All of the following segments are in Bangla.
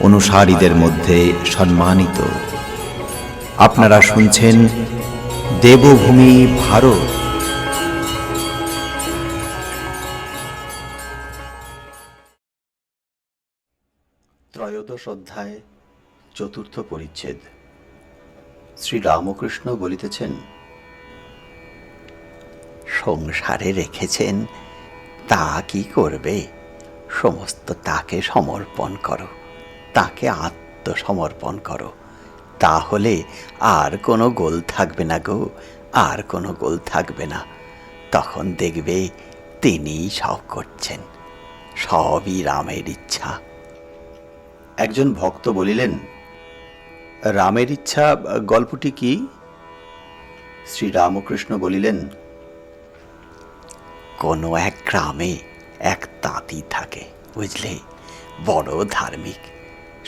অনুসারীদের মধ্যে সম্মানিত। আপনারা শুনছেন দেবভূমি ভারত। ত্রয়োদশ অধ্যায়, চতুর্থ পরিচ্ছেদ। শ্রী রামকৃষ্ণ বলিতেছেন, সংসারে রেখেছেন, তা কি করবে? সমস্ত তাকে সমর্পণ করো। তাকে আত্মসমর্পণ করো। তাহলে আর কোনো গোল থাকবে না গো, আর কোনো গোল থাকবে না। তখন দেখবে তিনিই সব করছেন, সবই রামের ইচ্ছা। একজন ভক্ত বলিলেন, রামের ইচ্ছা, গল্পটি কি? শ্রী রামকৃষ্ণ বলিলেন, কোনো এক গ্রামে এক তাঁতি থাকে, বুঝলে? বড় ধার্মিক।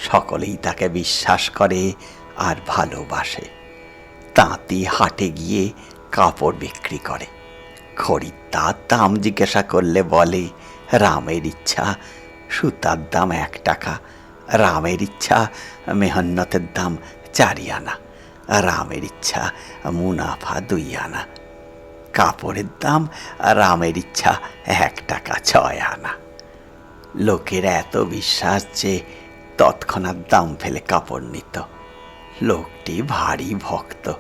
সকলেই তাকে বিশ্বাস করে আর ভালোবাসে। তাঁতি হাটে গিয়ে কাপড় বিক্রি করে। খরিদ্দার দাম জিজ্ঞাসা করলে বলে, রামের ইচ্ছা, সুতার দাম এক টাকা। রামের ইচ্ছা, মেহন্নতের দাম চারি আনা। রামের ইচ্ছা, মুনাফা দুই আনা। কাপড়ের দাম, রামের ইচ্ছা এক টাকা ছয় আনা। লোকের এত বিশ্বাস যে তৎক্ষণাৎ দাম ফেলে কাপড় নিত। লোকটি ভারী ভক্ত।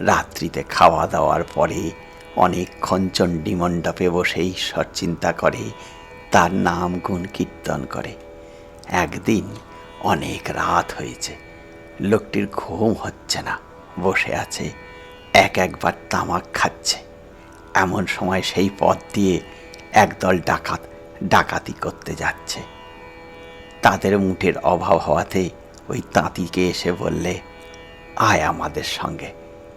রাত্রিতে খাওয়া দাওয়ার পরে অনেকক্ষণ চণ্ডী মণ্ডপে বসে ঈশ্বর চিন্তা করে, তার নাম গুণ কীর্তন করে। একদিন অনেক রাত হয়েছে। লোকটির ঘুম হচ্ছে না, বসে আছে, এক একবার তামাক খাচ্ছে। এমন সময় সেই পথ দিয়ে একদল ডাকাত, ডাকাতি করতে যাচ্ছে। তাদের মুঠের অভাব হওয়াতে ওই তাঁতিকে এসে বললে, আয় আমাদের সঙ্গে।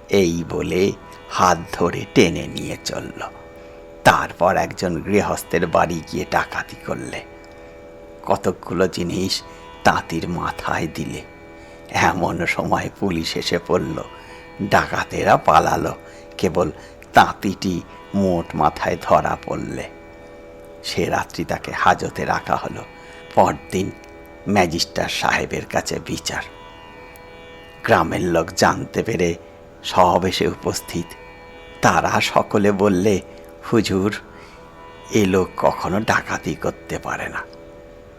এই বলে হাত ধরে টেনে নিয়ে চলল। তারপর একজন গৃহস্থের বাড়ি গিয়ে ডাকাতি করলে। কতকগুলো জিনিস তাঁতির মাথায় দিলে। এমন সময় পুলিশ এসে পড়ল। ডাকাতেরা পালালো। কেবল তাঁতিটি মোট মাথায় ধরা পড়লে। সে রাত্রি তাকে হাজতে রাখা হলো। পরদিন ম্যাজিস্ট্রার সাহেবের কাছে বিচার। গ্রামের লোক জানতে পেরে সব এসে উপস্থিত। তারা সকলে বললে, হুজুর, এ লোক কখনো ডাকাতি করতে পারে না।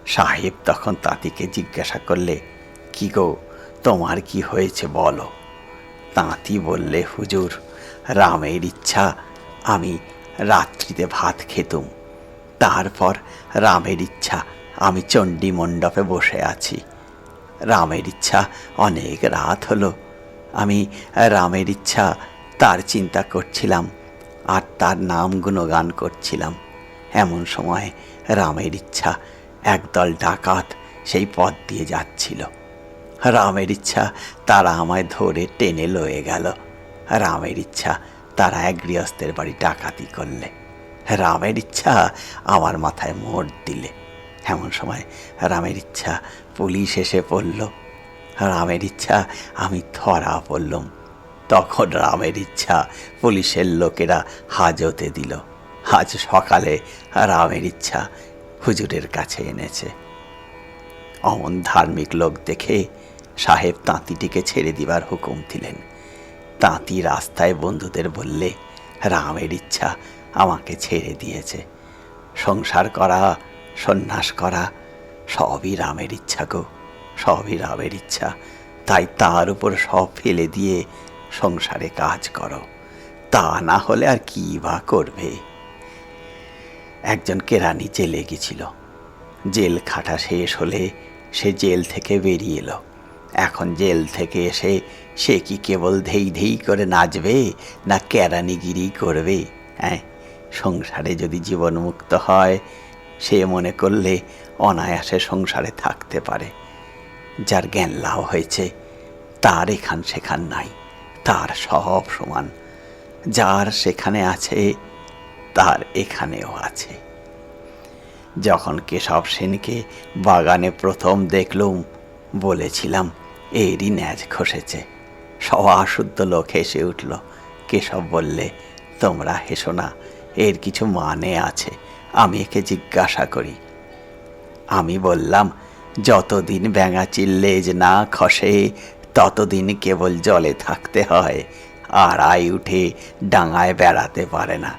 সাহেব তখন তাঁতিকে জিজ্ঞাসা করলে, কি গো, তোমার কি হয়েছে বলো? তাঁতি বললে, হুজুর, রামের ইচ্ছা, আমি রাত্রিতে ভাত খেতুম। তারপর রামের ইচ্ছা আমি চণ্ডী মণ্ডপে বসে আছি। রামের ইচ্ছা অনেক রাত হলো। আমি রামের ইচ্ছা তার চিন্তা করছিলাম আর তার নাম গুণগান করছিলাম। এমন সময় রামের ইচ্ছা একদল ডাকাত সেই পথ দিয়ে যাচ্ছিল। রামের ইচ্ছা তারা আমায় ধরে টেনে লয়ে গেল। রামের ইচ্ছা তারা এক গৃহস্থের বাড়ি ডাকাতি করলে। রামের ইচ্ছা আমার মাথায় মোড় দিলে। এমন সময় রামের ইচ্ছা পুলিশ এসে পড়ল রামের ইচ্ছা, আমি ধরা পড়লুম। তখন রামের ইচ্ছা পুলিশের লোকেরা হাজতে দিল। আজ সকালে রামের ইচ্ছা হুজুরের কাছে এনেছে। অমন ধার্মিক লোক দেখে সাহেব তাঁতিটিকে ছেড়ে দিবার হুকুম দিলেন। তাঁতি রাস্তায় বন্ধুদের বললে, রামের ইচ্ছা আমাকে ছেড়ে দিয়েছে। সংসার করা সন্ন্যাস করা, সবই রামের ইচ্ছা গো, সবই রামের ইচ্ছা। তাই তার উপর সব ফেলে দিয়ে সংসারে কাজ করো। তা না হলে আর কি বা করবে? একজন কেরানি জেলে গেছিল। জেল খাটা শেষ হলে সে জেল থেকে বেরিয়ে এলো। এখন জেল থেকে এসে সে কি কেবল ধেই ধেই করে নাচবে, না কেরানিগিরি করবে? হ্যাঁ সংসারে যদি জীবনমুক্ত হয় সে মনে করলে অনায়াসে সংসারে থাকতে পারে। যার জ্ঞান লাভ হয়েছে, তার এখান সেখান নাই, তার সব সমান। যার সেখানে আছে, তার এখানেও আছে। যখন কেশব সেনকে বাগানে প্রথম দেখলুম, বলেছিলাম, এরই ন্যাজ খসেছে সবা শুদ্ধ লোক হেসে উঠল। কেশব বললে, তোমরা হেসো না, এর কিছু মানে আছে। আমি একে জিজ্ঞাসা করি। আমি বললাম, যতদিন ব্যাঙা চিল্লেজ না খসে, ততদিন কেবল জলে থাকতে হয়, আর আই উঠে ডাঙায় বেড়াতে পারে না।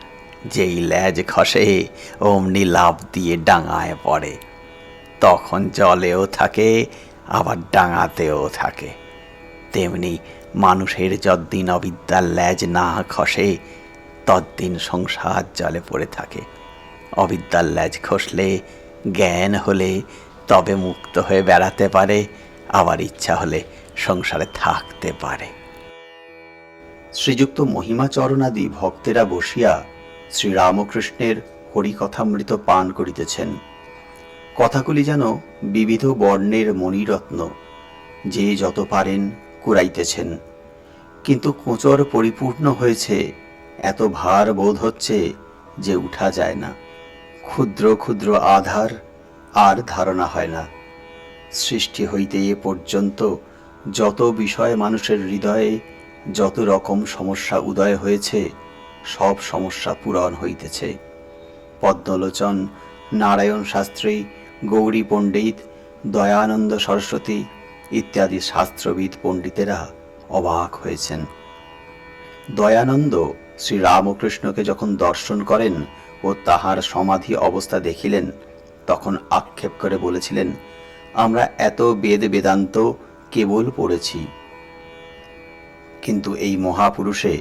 যেই ল্যাজ খসে, অমনি লাভ দিয়ে ডাঙায় পড়ে। তখন জলেও থাকে, আবার ডাঙাতেও থাকে। তেমনি মানুষের যদ্দিন অবিদ্যার ল্যাজ না খসে, তদ্দিন সংসার জলে পড়ে থাকে। অবিদ্যার ল্যাজ খসলে, জ্ঞান হলে, তবে মুক্ত হয়ে বেড়াতে পারে, আবার ইচ্ছা হলে সংসারে থাকতে পারে। শ্রীযুক্ত মহিমাচরণাদি ভক্তেরা বসিয়া শ্রীরামকৃষ্ণের হরিকথামৃত পান করিতেছেন। কথাগুলি যেন বিবিধ বর্ণের মণিরত্ন, যে যত পারেন কুড়াইতেছেন। কিন্তু কোঁচর পরিপূর্ণ হয়েছে, এত ভার বোধ হচ্ছে যে উঠা যায় না। ক্ষুদ্র ক্ষুদ্র আধার, আর ধারণা হয় না। সৃষ্টি হইতে এ পর্যন্ত যত বিষয় মানুষের হৃদয়ে যত রকম সমস্যা উদয় হয়েছে, সব সমস্যা পূরণ হইতেছে। পদ্মলোচন, নারায়ণ শাস্ত্রী, গৌরী পণ্ডিত, দয়ানন্দ সরস্বতী ইত্যাদি শাস্ত্রবিদ পণ্ডিতেরা অবাক হয়েছেন। দয়ানন্দ শ্রী রামকৃষ্ণকে যখন দর্শন করেন ও তাহার সমাধি অবস্থা দেখিলেন, তখন আক্ষেপ করে বলেছিলেন, আমরা এত বেদ বেদান্ত কেবল পড়েছি। কিন্তু এই মহাপুরুষে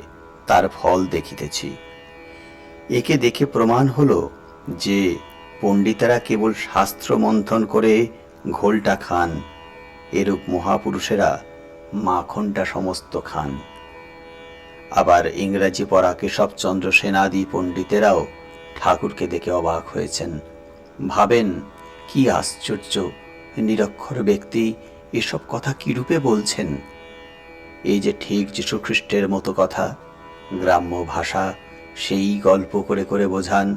তার ফল দেখিতেছি। একে দেখে প্রমাণ হলো যে পণ্ডিতেরা কেবল শাস্ত্র মন্থন করে ঘোলটা খান, এরূপ মহাপুরুষেরা মাখনটা সমস্ত খান। আবার ইংরাজি পড়া কেশবচন্দ্র সেনাদি পণ্ডিতেরাও ঠাকুরকে দেখে অবাক হয়েছেন। ভাবেন, কি আশ্চর্য, নিরক্ষর ব্যক্তি এসব কথা কিরূপে বলছেন? এই যে ঠিক যীশুখ্রিস্টের মতো কথা, গ্রাম্য ভাষা, সেই গল্প করে করে বোঝান,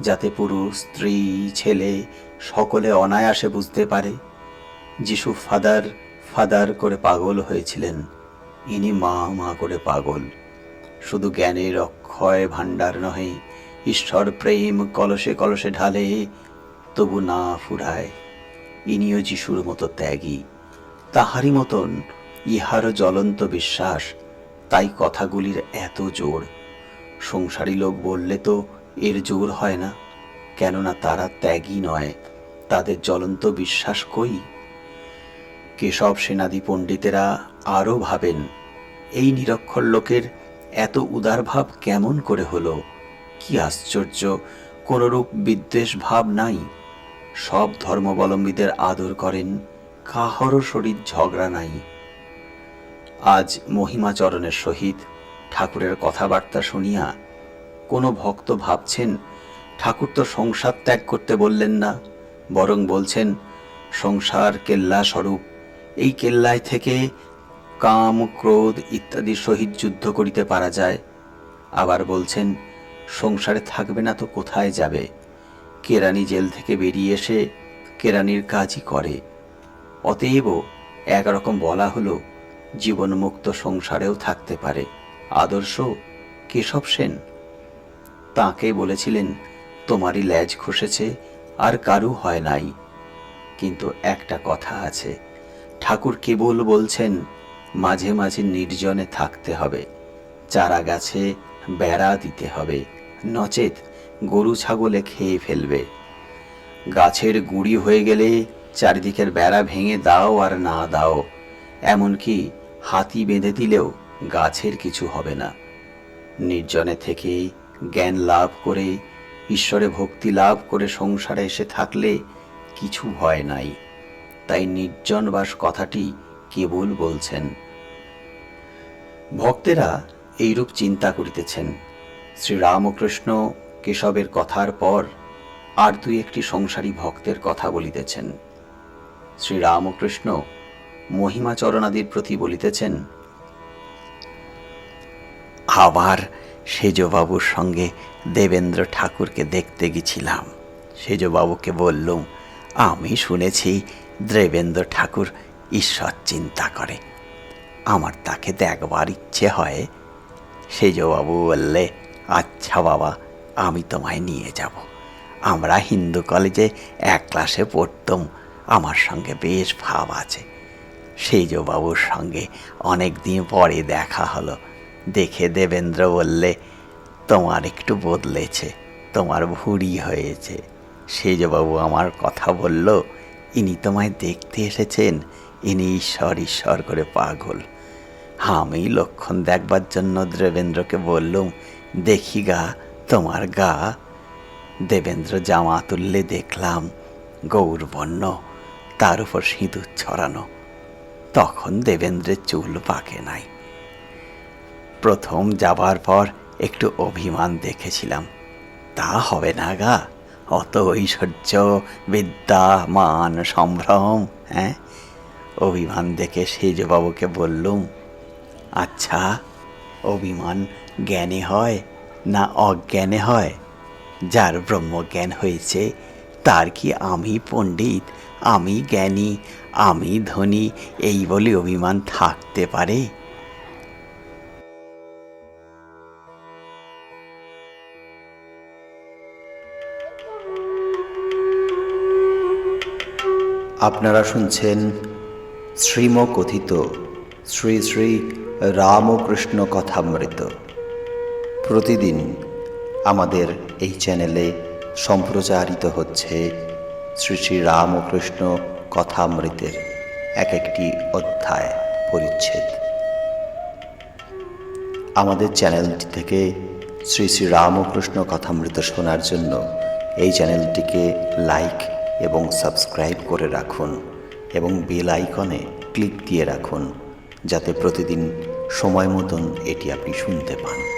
যাতে পুরুষ স্ত্রী, ছেলে সকলে অনায়াসে বুঝতে পারে। যিশু ফাদার ফাদার করে পাগল হয়েছিলেন। ইনি মা মা করে পাগল। শুধু জ্ঞানের অক্ষয় ভাণ্ডার নহে ঈশ্বর প্রেম কলসে কলসে ঢালে, তবু না ফুরায়। ইনিও যিশুর মতো ত্যাগী, তাহারই মতন ইহারও জ্বলন্ত বিশ্বাস, তাই কথাগুলির এত জোর। সংসারী লোক বললে তো এর জোর হয় না, কেননা তারা ত্যাগী নয়, তাদের জ্বলন্ত বিশ্বাস কই? কেশব সেনাদি পণ্ডিতেরা আরও ভাবেন, এই নিরক্ষর লোকের এত উদারভাব কেমন করে হলো? কি আশ্চর্য, কোনরূপ বিদ্বেষ ভাব নাই। সব ধর্মাবলম্বীদের আদর করেন, কাহারও শরীর ঝগড়া নাই। আজ মহিমাচরণের সহিত ঠাকুরের কথাবার্তা শুনিয়া কোনো ভক্ত ভাবছেন, ঠাকুর তো সংসার ত্যাগ করতে বললেন না, বরং বলছেন, সংসার কেল্লা স্বরূপ, এই কেল্লায় থেকে কাম, ক্রোধ ইত্যাদি সহিত যুদ্ধ করিতে পারা যায়। আবার বলছেন সংসারে থাকবে না তো কোথায় যাবে? কেরানি জেল থেকে বেরিয়ে এসে কেরানির কাজই করে। অতএব একরকম বলা হলো, জীবনমুক্ত সংসারেও থাকতে পারে। আদর্শ কেশব সেন। তাঁকে বলেছিলেন, তোমারই ল্যাজ খসেছে, আর কারু হয় নাই। কিন্তু একটা কথা আছে, ঠাকুর কেবল বলছেন, মাঝে মাঝে নির্জনে থাকতে হবে, চারা গাছে বেড়া দিতে হবে। নচেত গরু ছাগলে খেয়ে ফেলবে। গাছের গুড়ি হয়ে গেলে চারিদিকের বেড়া ভেঙে দাও আর না দাও, এমনকি হাতি বেঁধে দিলেও গাছের কিছু হবে না। নির্জনে থেকে জ্ঞান লাভ করে, ঈশ্বরে ভক্তি লাভ করে সংসারে এসে থাকলে কিছু ভয় নাই। তাই নির্জনবাস কথাটি কেবল বলছেন। ভক্তেরা এইরূপ চিন্তা করিতেছেন। শ্রীরামকৃষ্ণ কেশবের কথার পর আর দুই একটি সংসারী ভক্তের কথা বলিতেছেন। শ্রীরামকৃষ্ণ মহিমাচরণাদির প্রতি বলিতেছেন, আবার সেজবাবুর সঙ্গে দেবেন্দ্র ঠাকুরকে দেখতে গেছিলাম। সেজবাবুকে বললুম আমি শুনেছি দেবেন্দ্র ঠাকুর ঈশ্বর চিন্তা করে। আমার তাকে দেখবার ইচ্ছে হয়। সেজবাবু বললে আচ্ছা বাবা, আমি তোমায় নিয়ে যাব। আমরা হিন্দু কলেজে এক ক্লাসে পড়তাম, আমার সঙ্গে বেশ ভাব আছে। সেজবাবুর সঙ্গে অনেক দিন পরে দেখা হলো। দেখে দেবেন্দ্র বললে, তোমার একটু বদলেছে, তোমার ভুড়ি হয়েছে। সেজবাবু আমার কথা বলল, ইনি তোমায় দেখতে এসেছেন, ইনি ঈশ্বর ঈশ্বর করে পাগল। আমি লক্ষণ দেখবার জন্য দেবেন্দ্রকে বললুম দেখি গা তোমার গা। দেবেন্দ্র জামা তুললে দেখলাম গৌরবর্ণ তার উপর সিঁদুর ছড়ানো। তখন দেবেন্দ্রের চুল পাকে নাই। প্রথম যাবার পর একটু অভিমান দেখেছিলাম। তা হবে না গা, অত ঐশ্বর্য, বিদ্যা, মান, সম্ভ্রম হ্যাঁ? অভিমান দেখে সেজবাবুকে বললুম আচ্ছা অভিমান জ্ঞানে হয় না অজ্ঞানে হয়? যার ব্রহ্মজ্ঞান হয়েছে, তার কি আমি পণ্ডিত, আমি জ্ঞানী, আমি ধনী, এই বলে অভিমান থাকতে পারে? আপনারা শুনছেন শ্রীম কথিত শ্রী শ্রী রামকৃষ্ণ কথামৃত। প্রতিদিন আমাদের এই চ্যানেলে সম্প্রচারিত হচ্ছে শ্রী শ্রী রামকৃষ্ণ কথামৃতের এক একটি অধ্যায় পরিচ্ছেদ। আমাদের চ্যানেলটি থেকে শ্রী শ্রী রামকৃষ্ণ কথামৃত শোনার জন্য এই চ্যানেলটিকে লাইক এবং সাবস্ক্রাইব করে রাখুন এবং বেল আইকনে ক্লিক দিয়ে রাখুন যাতে প্রতিদিন সময় মতন এটি আপনি শুনতে পান।